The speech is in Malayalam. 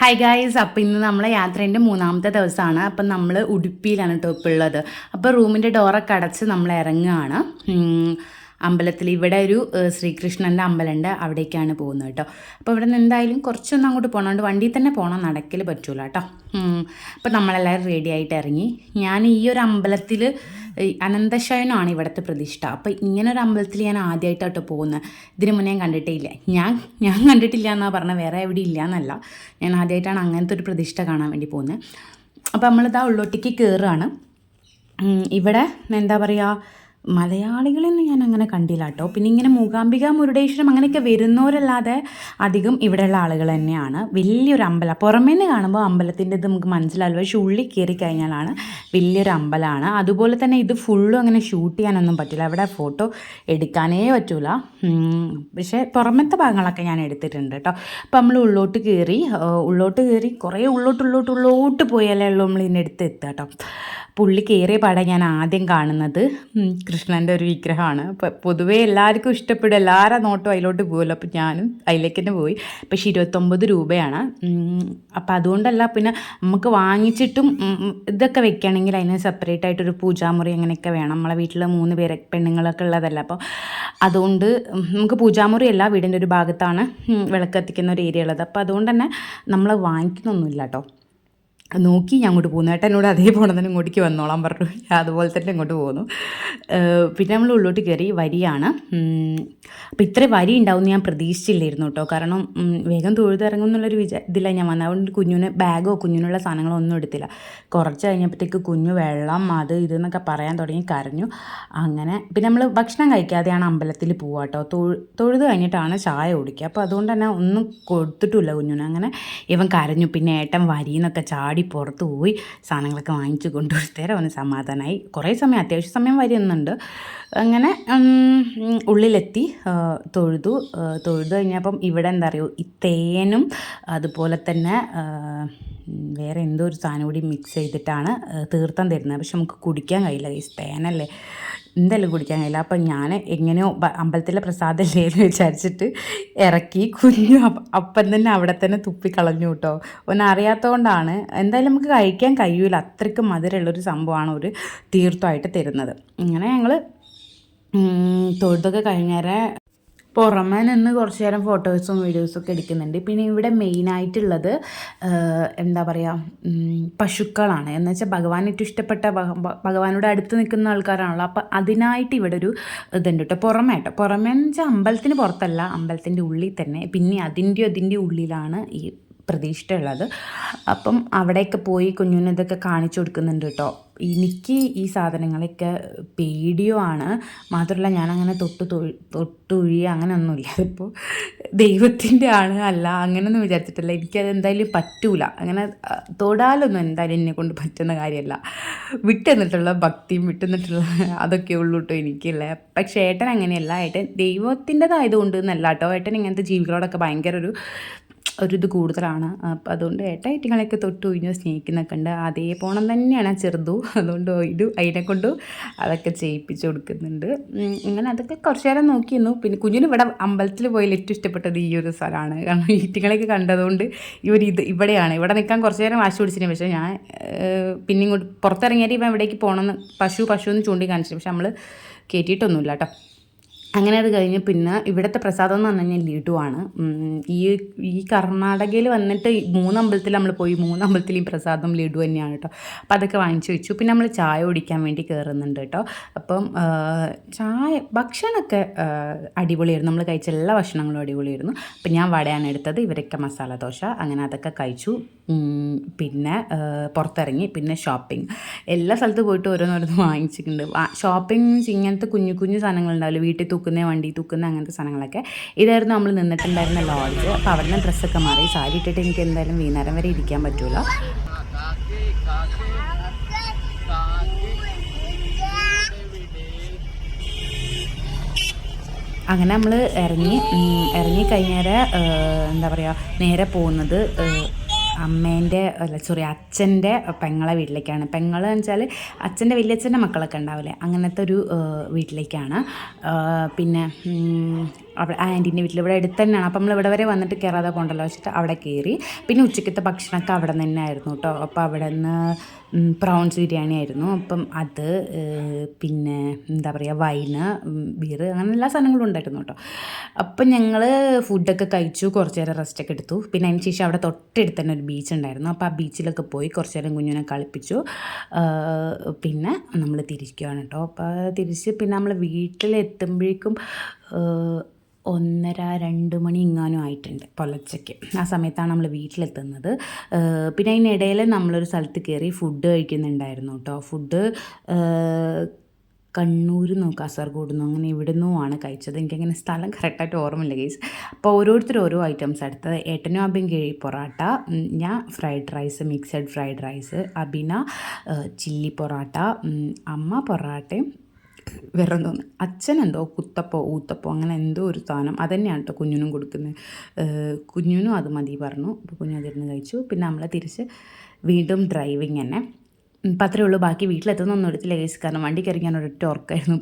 ഹായ് ഗായ്സ് അപ്പോൾ ഇന്ന് നമ്മളെ യാത്രേന്റെ മൂന്നാമത്തെ ദിവസമാണ് അപ്പം നമ്മൾ ഉടുപ്പിയിലാണ് ടോപ്പുള്ളത് അപ്പോൾ റൂമിന്റെ ഡോറൊക്കെ അടച്ച് നമ്മൾ ഇറങ്ങുകയാണ് അമ്പലത്തിൽ ഇവിടെ ഒരു ശ്രീകൃഷ്ണന്റെ അമ്പലമുണ്ട് അവിടേക്കാണ് പോകുന്നത് കേട്ടോ. അപ്പോൾ ഇവിടെ നിന്ന് എന്തായാലും കുറച്ചൊന്നും അങ്ങോട്ട് പോകണോണ്ട് വണ്ടിയിൽ തന്നെ പോകണം നടക്കൽ പറ്റൂല കേട്ടോ. അപ്പോൾ നമ്മളെല്ലാവരും റെഡി ആയിട്ട് ഇറങ്ങി. ഞാൻ ഈ ഒരു അമ്പലത്തിൽ അനന്തശയനമാണ് ഇവിടുത്തെ പ്രതിഷ്ഠ. അപ്പോൾ ഇങ്ങനെ ഒരു അമ്പലത്തിൽ ഞാൻ ആദ്യമായിട്ടാട്ടോ പോകുന്നത്. ഇതിന് മുന്നേ ഞാൻ കണ്ടിട്ടേ ഇല്ല ഞാൻ ഞാൻ കണ്ടിട്ടില്ല എന്നാണ് പറഞ്ഞത്. വേറെ എവിടെ ഇല്ല എന്നല്ല. ഞാൻ ആദ്യമായിട്ടാണ് അങ്ങനത്തെ ഒരു പ്രതിഷ്ഠ കാണാൻ വേണ്ടി പോകുന്നത്. അപ്പോൾ നമ്മളിതാ ഉള്ളോട്ടേക്ക് കയറുകയാണ് ഇവിടെ എന്താ പറയുക മലയാളികളെയൊന്നും ഞാൻ അങ്ങനെ കണ്ടില്ല കേട്ടോ. പിന്നെ ഇങ്ങനെ മൂകാംബിക മുരുടേശ്വരം അങ്ങനെയൊക്കെ വരുന്നവരല്ലാതെ അധികം ഇവിടെയുള്ള ആളുകൾ തന്നെയാണ്. വലിയൊരു അമ്പലം. പുറമേ നിന്ന് കാണുമ്പോൾ അമ്പലത്തിന്റെ ഇത് നമുക്ക് മനസ്സിലാവില്ല. പക്ഷേ ഉള്ളിൽ കയറി കഴിഞ്ഞാലാണ് വലിയൊരു അമ്പലമാണ്. അതുപോലെ തന്നെ ഇത് ഫുള്ളും അങ്ങനെ ഷൂട്ട് ചെയ്യാനൊന്നും പറ്റില്ല. അവിടെ ഫോട്ടോ എടുക്കാനേ പറ്റൂല. പക്ഷേ പുറമത്തെ ഭാഗങ്ങളൊക്കെ ഞാൻ എടുത്തിട്ടുണ്ട് കേട്ടോ. അപ്പോൾ നമ്മൾ ഉള്ളോട്ട് കയറി ഉള്ളോട്ട് കയറി കുറേ ഉള്ളോട്ട് ഉള്ളോട്ട് ഉള്ളോട്ട് പോയാലേ ഉള്ളൂ നമ്മൾ ഇതിന്റെ അടുത്ത് എത്തുക കേട്ടോ. പുള്ളി കയറിയ പാടെ ഞാൻ ആദ്യം കാണുന്നത്. കൃഷ്ണന്റെ ഒരു വിഗ്രഹമാണ്. അപ്പോൾ പൊതുവേ എല്ലാവർക്കും ഇഷ്ടപ്പെടും. എല്ലാവരും നോട്ടും അതിലോട്ട് പോകുമല്ലോ അപ്പോൾ ഞാനും അതിലേക്ക് തന്നെ പോയി. പക്ഷേ ഇരുപത്തൊമ്പത് രൂപയാണ്. അപ്പോൾ അതുകൊണ്ടല്ല പിന്നെ നമുക്ക് വാങ്ങിച്ചിട്ടും ഇതൊക്കെ വെക്കുകയാണെങ്കിൽ അതിന് സെപ്പറേറ്റ് ആയിട്ടൊരു പൂജാമുറി അങ്ങനെയൊക്കെ വേണം. നമ്മളെ വീട്ടിൽ മൂന്ന് പേരെ പെണ്ണുങ്ങളൊക്കെ ഉള്ളതല്ല. അപ്പോൾ അതുകൊണ്ട് നമുക്ക് പൂജാമുറി അല്ല വീടിന്റെ ഒരു ഭാഗത്താണ് വിളക്ക് കത്തിക്കുന്ന ഒരു ഏരിയ ഉള്ളത്. അപ്പോൾ അതുകൊണ്ട് തന്നെ നമ്മൾ വാങ്ങിക്കുന്നൊന്നുമില്ല കേട്ടോ. നോക്കി ഞാൻ അങ്ങോട്ട് പോകുന്നു. ഏട്ടൻ എന്നോട് അതേ പോകണം തന്നെ ഇങ്ങോട്ടേക്ക് വന്നോളാൻ പറഞ്ഞു. ഞാൻ അതുപോലെ തന്നെ ഇങ്ങോട്ട് പോകുന്നു. പിന്നെ നമ്മൾ ഉള്ളോട്ട് കയറി വരിയാണ്. അപ്പോൾ ഇത്ര വരി ഉണ്ടാവും ഞാൻ പ്രതീക്ഷിച്ചില്ലായിരുന്നു കേട്ടോ. കാരണം വേഗം തൊഴുതിറങ്ങും എന്നുള്ളൊരു വിചാ ഇതില്ല ഞാൻ വന്നത്. അതുകൊണ്ട് കുഞ്ഞിന് ബാഗോ കുഞ്ഞിനുള്ള സാധനങ്ങളോ ഒന്നും എടുത്തില്ല. കുറച്ച് കഴിഞ്ഞപ്പോഴത്തേക്ക് കുഞ്ഞു വെള്ളം അത് ഇതെന്നൊക്കെ പറയാൻ തുടങ്ങി കരഞ്ഞു. അങ്ങനെ പിന്നെ നമ്മൾ ഭക്ഷണം കഴിക്കാതെയാണ് അമ്പലത്തിൽ പോവുക കേട്ടോ. തൊഴു തൊഴുത് കഴിഞ്ഞിട്ടാണ് ചായ കുടിക്കുക. അപ്പോൾ അതുകൊണ്ട് തന്നെ ഒന്നും കൊടുത്തിട്ടില്ല കുഞ്ഞിന്. അങ്ങനെ ഇവൻ കരഞ്ഞു. പിന്നെ ഏട്ടൻ വരിന്നൊക്കെ ചാടി പുറത്ത് പോയി സാധനങ്ങളൊക്കെ വാങ്ങിച്ചു കൊണ്ടുവരുത്തേരം അവന് സമാധാനമായി കുറേ സമയം അത്യാവശ്യ സമയം വരുന്നുണ്ട് അങ്ങനെ ഉള്ളിലെത്തി തൊഴുതു തൊഴുതു കഴിഞ്ഞപ്പം ഇവിടെ എന്താ പറയുക ഈ തേനും അതുപോലെ തന്നെ വേറെ എന്തോ ഒരു സാധനം കൂടി മിക്സ് ചെയ്തിട്ടാണ് തീർത്ഥം തരുന്നത്. പക്ഷെ നമുക്ക് കുടിക്കാൻ കഴിയില്ല ഈ തേനല്ലേ? എന്തായാലും കുടിക്കാൻ കഴിയില്ല? അപ്പം ഞാൻ എങ്ങനെയോ അമ്പലത്തിലെ പ്രസാദമല്ലേ എന്ന് വിചാരിച്ചിട്ട് ഇറക്കി കുഞ്ഞു അപ്പം തന്നെ അവിടെ തന്നെ തുപ്പി കളഞ്ഞു കേട്ടോ ഒന്നറിയാത്തതുകൊണ്ടാണ് എന്തായാലും നമുക്ക് കഴിക്കാൻ കഴിയൂല. അത്രയ്ക്ക് മധുരമുള്ളൊരു സംഭവമാണ് ഒരു തീർത്ഥമായിട്ട് തരുന്നത്. ഇങ്ങനെ ഞങ്ങൾ തൊഴുതൊക്കെ കഴിഞ്ഞേരെ പുറമേ നിന്ന് കുറച്ച് നേരം ഫോട്ടോസും വീഡിയോസും ഒക്കെ എടുക്കുന്നുണ്ട്. പിന്നെ ഇവിടെ മെയിനായിട്ടുള്ളത് എന്താ പറയുക പശുക്കളാണ്. എന്ന് വെച്ചാൽ ഭഗവാൻ ഏറ്റവും ഇഷ്ടപ്പെട്ട ഭഗ- ഭഗവാനോട് അടുത്ത് നിൽക്കുന്ന ആൾക്കാരാണല്ലോ. അപ്പോൾ അതിനായിട്ട് ഇവിടെ ഒരു ഇതുണ്ട് കേട്ടോ പുറമേ കേട്ടോ പുറമേ എന്ന് വെച്ചാൽ അമ്പലത്തിന് പുറത്തല്ല അമ്പലത്തിന്റെ ഉള്ളിൽ തന്നെ. പിന്നെ അതിന്റെയോ അതിന്റെ ഉള്ളിലാണ് ഈ പ്രതീക്ഷ ഉള്ളത് അപ്പം അവിടെയൊക്കെ പോയി കുഞ്ഞിന് ഇതൊക്കെ കാണിച്ചു കൊടുക്കുന്നുണ്ട് കേട്ടോ. എനിക്ക് ഈ സാധനങ്ങളൊക്കെ പേടിയോ ആണ്. മാത്രമല്ല ഞാനങ്ങനെ തൊട്ട് അങ്ങനെ ഒന്നുമില്ല അതിപ്പോൾ ദൈവത്തിന്റെ ആണ് അല്ല അങ്ങനെയൊന്നും വിചാരിച്ചിട്ടില്ല. എനിക്കത് എന്തായാലും പറ്റൂല. അങ്ങനെ തൊടാലൊന്നും എന്തായാലും എന്നെ കൊണ്ട് പറ്റുന്ന കാര്യമല്ല. വിട്ടുന്നിട്ടുള്ള ഭക്തിയും വിട്ടുന്നിട്ടുള്ള അതൊക്കെ ഉള്ളൂ കേട്ടോ എനിക്കില്ല പക്ഷേ ഏട്ടൻ അങ്ങനെയല്ല ഏട്ടൻ ദൈവത്തിന്റെതായതുകൊണ്ട് എന്നല്ല കേട്ടോ. ഏട്ടൻ ഇങ്ങനത്തെ ജീവികളോടൊക്കെ ഭയങ്കര ഒരു ഒരു ഇത് കൂടുതലാണ്. അപ്പം അതുകൊണ്ട് ഏട്ട ഐറ്റങ്ങളെയൊക്കെ തൊട്ട് ഒഴിഞ്ഞു സ്നേഹിക്കുന്നൊക്കെ ഉണ്ട്. അതേ പോണം തന്നെയാണ് ചെറുതു. അതുകൊണ്ട് ഇത് അതിനെ കൊണ്ട് അതൊക്കെ ചെയ്യിപ്പിച്ച് കൊടുക്കുന്നുണ്ട്. ഇങ്ങനെ അതൊക്കെ കുറച്ച് നേരം നോക്കിയിരുന്നു. പിന്നെ കുഞ്ഞിന് ഇവിടെ അമ്പലത്തിൽ പോയാൽ ഏറ്റവും ഇഷ്ടപ്പെട്ടത് ഈ ഒരു സ്ഥലമാണ്. കാരണം ഈറ്റുകളെയൊക്കെ കണ്ടതുകൊണ്ട് ഇവർ ഇത് ഇവിടെയാണ്. ഇവിടെ നിൽക്കാൻ കുറച്ച് നേരം വാശി പിടിച്ചിന് പക്ഷേ ഞാൻ പിന്നെ ഇങ്ങോട്ട് പുറത്തിറങ്ങിയാൽ ഇവൻ എവിടേക്ക് പോകണമെന്ന് പശു പശു എന്ന് ചൂണ്ടി കാണിച്ചു പക്ഷെ നമ്മൾ കയറ്റിയിട്ടൊന്നുമില്ല കേട്ടോ. അങ്ങനെ അത് കഴിഞ്ഞ് പിന്നെ ഇവിടുത്തെ പ്രസാദം എന്ന് പറഞ്ഞു കഴിഞ്ഞാൽ ലഡുവാണ് ഈ ഈ കർണാടകയിൽ വന്നിട്ട് മൂന്നമ്പലത്തിൽ നമ്മൾ പോയി മൂന്ന് അമ്പലത്തിൽ ഈ പ്രസാദം ലഡു തന്നെയാണ് കേട്ടോ. അപ്പോൾ അതൊക്കെ വാങ്ങിച്ചു വെച്ചു. പിന്നെ നമ്മൾ ചായ കുടിക്കാൻ വേണ്ടി കയറുന്നുണ്ട് കേട്ടോ. അപ്പം ചായ ഭക്ഷണമൊക്കെ അടിപൊളിയായിരുന്നു. നമ്മൾ കഴിച്ച എല്ലാ ഭക്ഷണങ്ങളും അടിപൊളിയായിരുന്നു. അപ്പം ഞാൻ വടയാണ് എടുത്തത്. ഇവരൊക്കെ മസാല ദോശ അങ്ങനെ അതൊക്കെ കഴിച്ചു. പിന്നെ പുറത്തിറങ്ങി. പിന്നെ ഷോപ്പിംഗ്. എല്ലാ സ്ഥലത്ത് പോയിട്ട് ഓരോന്നോരോന്ന് വാങ്ങിച്ചിട്ടുണ്ട്. ഷോപ്പിംഗ് ഇങ്ങനത്തെ കുഞ്ഞു കുഞ്ഞു സാധനങ്ങളുണ്ടാവില്ല? വീട്ടിൽ തൂക്കുന്ന വണ്ടി തൂക്കുന്ന അങ്ങനത്തെ സാധനങ്ങളൊക്കെ. ഇതായിരുന്നു നമ്മൾ നിന്നിട്ടുണ്ടായിരുന്ന ലോഡ്ജ് അപ്പോൾ അവിടെ നിന്ന് ഡ്രസ്സൊക്കെ മാറി. സാരി ഇട്ടിട്ട് എനിക്ക് എന്തായാലും വൈകുന്നേരം വരെ ഇരിക്കാൻ പറ്റൂല. അങ്ങനെ നമ്മൾ ഇറങ്ങി ഇറങ്ങി കഴിഞ്ഞേരെ എന്താ പറയുക നേരെ പോകുന്നത് അമ്മേന്റെ അല്ല സോറി അച്ഛന്റെ പെങ്ങളെ വീട്ടിലേക്കാണ്. പെങ്ങൾ എന്ന് വെച്ചാൽ അച്ഛന്റെ വലിയച്ഛന്റെ മക്കളൊക്കെ ഉണ്ടാവില്ലേ? അങ്ങനത്തെ ഒരു വീട്ടിലേക്കാണ്. പിന്നെ അവിടെ ആന്റീന്റെ വീട്ടിൽ ഇവിടെ അടുത്ത് തന്നെയാണ്. അപ്പം നമ്മൾ ഇവിടെ വരെ വന്നിട്ട് കയറാതെ കൊണ്ടല്ലോ വെച്ചിട്ട് അവിടെ കയറി. പിന്നെ ഉച്ചക്കത്തെ ഭക്ഷണമൊക്കെ അവിടെ നിന്ന് തന്നെ ആയിരുന്നു കേട്ടോ. അപ്പോൾ അവിടെ നിന്ന് പ്രോൺസ് ബിരിയാണി ആയിരുന്നു. അപ്പം അത് പിന്നെ എന്താ പറയുക വൈന് ബീർ അങ്ങനെ എല്ലാ സാധനങ്ങളും ഉണ്ടായിരുന്നു കേട്ടോ. അപ്പം ഞങ്ങൾ ഫുഡൊക്കെ കഴിച്ചു. കുറച്ച് നേരം റെസ്റ്റൊക്കെ എടുത്തു. പിന്നെ അതിന് ശേഷം അവിടെ തൊട്ടടുത്ത് തന്നെ ഒരു ബീച്ച് ഉണ്ടായിരുന്നു. അപ്പോൾ ആ ബീച്ചിലൊക്കെ പോയി കുറച്ച് നേരം കുഞ്ഞിനെ കളിപ്പിച്ചു പിന്നെ നമ്മൾ തിരിക്കുകയാണ് കേട്ടോ. അപ്പോൾ തിരിച്ച് പിന്നെ നമ്മൾ വീട്ടിലെത്തുമ്പോഴേക്കും ഒന്നര രണ്ട് മണി ഇങ്ങാനും ആയിട്ടുണ്ട് പുലച്ചയ്ക്ക് ആ സമയത്താണ് നമ്മൾ വീട്ടിലെത്തുന്നത്. പിന്നെ അതിനിടയിൽ നമ്മളൊരു സ്ഥലത്ത് കയറി ഫുഡ് കഴിക്കുന്നുണ്ടായിരുന്നു കേട്ടോ. ഫുഡ് കണ്ണൂർ നിന്നോ കാസർഗോഡ് നിന്നോ അങ്ങനെ ഇവിടെ നിന്നോ ആണ് കഴിച്ചത്. എനിക്കങ്ങനെ സ്ഥലം കറക്റ്റായിട്ട് ഓർമ്മയില്ല ഗൈസ് അപ്പോൾ ഓരോരുത്തർ ഓരോ ഐറ്റംസ് എടുത്തത്. ഏട്ടനും അബിൻ കിഴി പൊറോട്ട ഞാൻ fried rice mixed fried rice Abina chilli parotta അമ്മ പൊറോട്ടയും വേറെ അച്ഛൻ എന്തോ കുത്തപ്പോ ഊത്തപ്പോ അങ്ങനെ എന്തോ ഒരു സാധനം. അതന്നെയാണ് കേട്ടോ കുഞ്ഞിനും കൊടുക്കുന്നത്. കുഞ്ഞിനും അത് മതി പറഞ്ഞു. അപ്പോൾ കുഞ്ഞു അതിരുന്ന് കഴിച്ചു. പിന്നെ നമ്മൾ തിരിച്ച് വീണ്ടും ഡ്രൈവിങ് തന്നെ അപ്പം അത്രയേ ഉള്ളൂ. ബാക്കി വീട്ടിലെത്തുന്നൊന്നും എടുത്തില്ല കേസ് കാരണം വണ്ടി കയറിക്കാനൊരു ഒറ്റ ഒരൊറ്റ ഉറക്കമായിരുന്നു